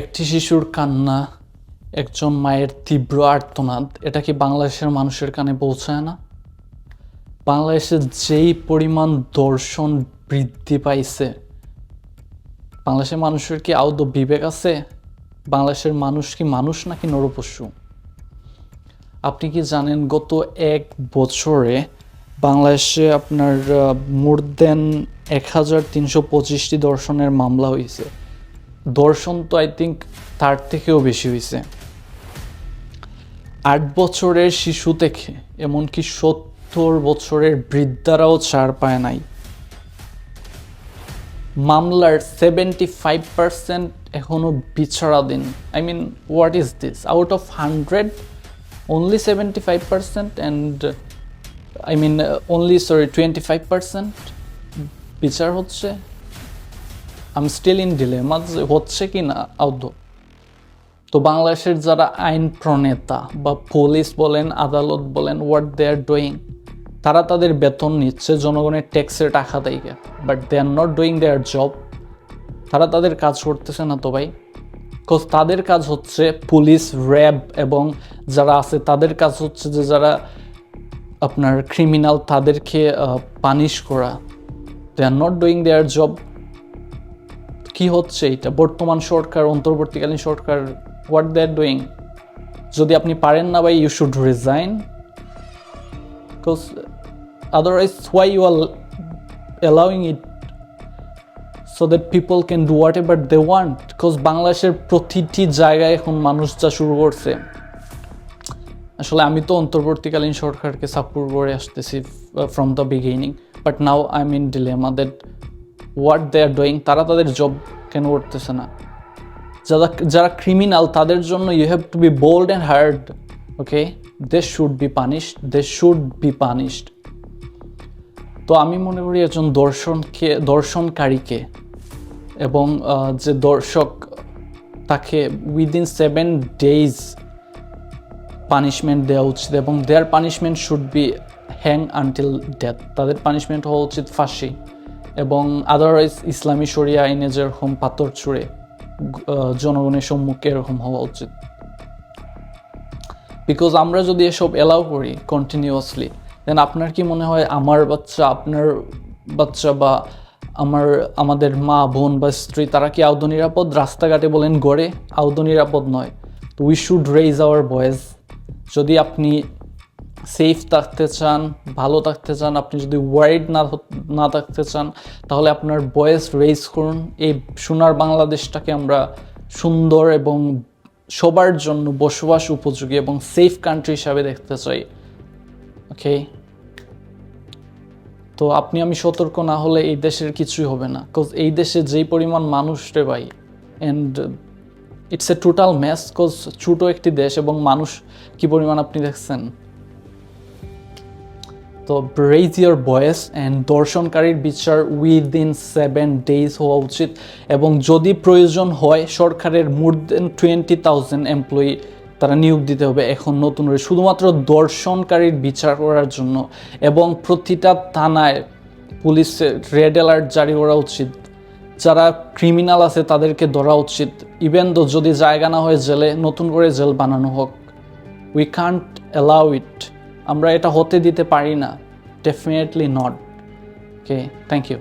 একটি শিশুর কান্না, একজন মায়ের তীব্র আর্তনাদ, এটা কি বাংলাদেশের মানুষের কানে পৌঁছায় না? বাংলাদেশে যেই পরিমাণ দর্শন বৃদ্ধি পাইছে, বাংলাদেশের মানুষের কি আদৌ বিবেক আছে? বাংলাদেশের মানুষ কি মানুষ নাকি নরপশু? আপনি কি জানেন গত এক বছরে বাংলাদেশে আপনার মোর দেন এক হাজার তিনশো পঁচিশটি দর্শনের মামলা হয়েছে? দর্শন তো আই থিঙ্ক তার থেকেও বেশি হয়েছে। আট বছরের শিশু থেকে এমনকি সত্তর বছরের বৃদ্ধারাও ছাড় পায় নাই। মামলার সেভেন্টি ফাইভ পার্সেন্ট এখনও বিচারাধীন। I mean what is this out of hundred only 75% and uh, I mean uh, only sorry 25% বিচার হচ্ছে। আম স্টিল ইন ডিলেমা হচ্ছে কি না? আদৌ তো বাংলাদেশের যারা আইন প্রণেতা বা পুলিশ বলেন, আদালত বলেন হোয়াট দে আর ডুইং তারা তাদের বেতন নিচ্ছে জনগণের ট্যাক্সের টাকা দেয় but they are not doing their job তারা তাদের কাজ করতেছে না তো ভাই। বিকজ তাদের কাজ হচ্ছে পুলিশ, র্যাব এবং যারা আছে, তাদের কাজ হচ্ছে যে যারা আপনার ক্রিমিনাল তাদেরকে পানিশ করা। They are not doing their job কি হচ্ছে এটা? বর্তমান সরকার, অন্তর্বর্তীকালীন সরকার হোয়াট দে আর ডুইং যদি আপনি পারেন না ভাই you should resign because otherwise why you are allowing it so that people can do whatever they want because বাংলাদেশের প্রতিটি জায়গায় এখন মানুষ যা শুরু করছে। আসলে আমি তো অন্তর্বর্তীকালীন সরকারকে সাপোর্ট করে আসতেছি from the beginning but now I mean dilemma that what they are doing তারা তাদের জব কেন করতেছে না? যারা যারা ক্রিমিনাল তাদের জন্য you have to be bold and hard okay they should be punished they should be punished তো আমি মনে করি একজন দর্শনকে, দর্শনকারীকে এবং যে দর্শক, তাকে উইদিন সেভেন ডেজ পানিশমেন্ট দেওয়া উচিত এবং there punishment should be hang until death তাদের পানিশমেন্ট হওয়া উচিত ফাঁসি। এবং আদারওয়াইজ ইসলামী শরিয়া আইনে যেরকম পাথর ছুঁড়ে জনগণের সম্মুখে এরকম হওয়া উচিত। বিকজ আমরা যদি এসব এলাও করি কন্টিনিউয়াসলি দেন আপনার কি মনে হয় আমার বাচ্চা, আপনার বাচ্চা বা আমার, আমাদের মা, বোন বা স্ত্রী, তারা কি আউদ নিরাপদ? রাস্তাঘাটে বলেন গড়ে আউদ নিরাপদ নয়। তো we should raise our boys যদি আপনি সেফ থাকতে চান, ভালো থাকতে চান, আপনি যদি ওয়ারিড না না থাকতে চান, তাহলে আপনার বয়েস রেইজ করুন। এই সোনার বাংলাদেশটাকে আমরা সুন্দর এবং সবার জন্য বসবাস উপযোগী এবং সেফ কান্ট্রি হিসাবে দেখতে চাই। ওকে তো আপনি আমি সতর্ক না হলে এই দেশের কিছুই হবে না। বিকজ এই দেশে যেই পরিমাণ মানুষ রে ভাই and it's a total match because ছোটো একটি দেশ এবং মানুষ কি পরিমাণ আপনি দেখছেন? তো রেইজ ইয়ার বয়েস অ্যান্ড দর্শনকারীর বিচার উইদিন সেভেন ডেজ হওয়া উচিত। এবং যদি প্রয়োজন হয়, সরকারের more than twenty thousand employee তারা নিয়োগ দিতে হবে এখন নতুন শুধুমাত্র দর্শনকারীর বিচার করার জন্য এবং প্রতিটা থানায় পুলিশের রেড অ্যালার্ট জারি করা উচিত। যারা ক্রিমিনাল আছে তাদেরকে ধরা উচিত। ইভেন দো যদি জায়গা না হয় জেলে, নতুন করে জেল বানানো হোক। উই কান্ট অ্যালাউ ইট আমরা এটা হতে দিতে পারি না। Definitely not okay thank you